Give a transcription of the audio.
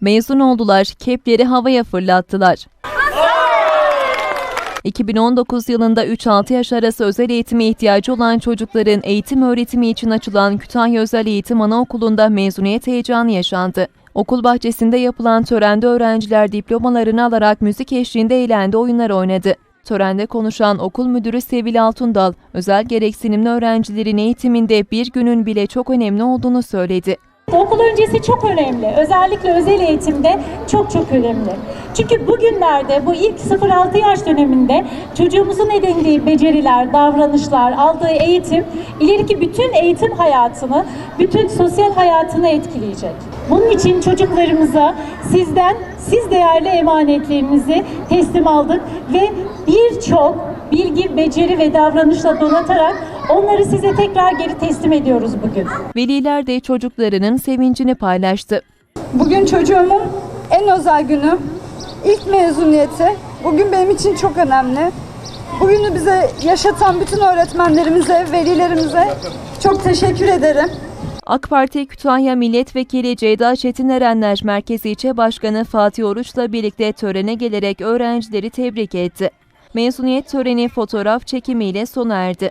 Mezun oldular, kepleri havaya fırlattılar. 2019 yılında 3-6 yaş arası özel eğitime ihtiyacı olan çocukların eğitim öğretimi için açılan Kütahya Özel Eğitim Anaokulu'nda mezuniyet heyecanı yaşandı. Okul bahçesinde yapılan törende öğrenciler diplomalarını alarak müzik eşliğinde eğlendi oyunlar oynadı. Törende konuşan okul müdürü Sevil Altundal, özel gereksinimli öğrencilerin eğitiminde bir günün bile çok önemli olduğunu söyledi. Okul öncesi çok önemli. Özellikle özel eğitimde çok çok önemli. Çünkü bugünlerde bu ilk 0-6 yaş döneminde çocuğumuzun edindiği beceriler, davranışlar, aldığı eğitim ileriki bütün eğitim hayatını, bütün sosyal hayatını etkileyecek. Bunun için çocuklarımıza sizden, siz değerli emanetlerinizi teslim aldık ve birçok bilgi, beceri ve davranışla donatarak onları size tekrar geri teslim ediyoruz bugün. Veliler de çocuklarının sevincini paylaştı. Bugün çocuğumun en özel günü, ilk mezuniyeti. Bugün benim için çok önemli. Bugünü bize yaşatan bütün öğretmenlerimize, velilerimize çok teşekkür ederim. AK Parti Kütahya Milletvekili Ceyda Çetin Erenler Merkezi İlçe Başkanı Fatih Oruç'la birlikte törene gelerek öğrencileri tebrik etti. Mezuniyet töreni fotoğraf çekimiyle sona erdi.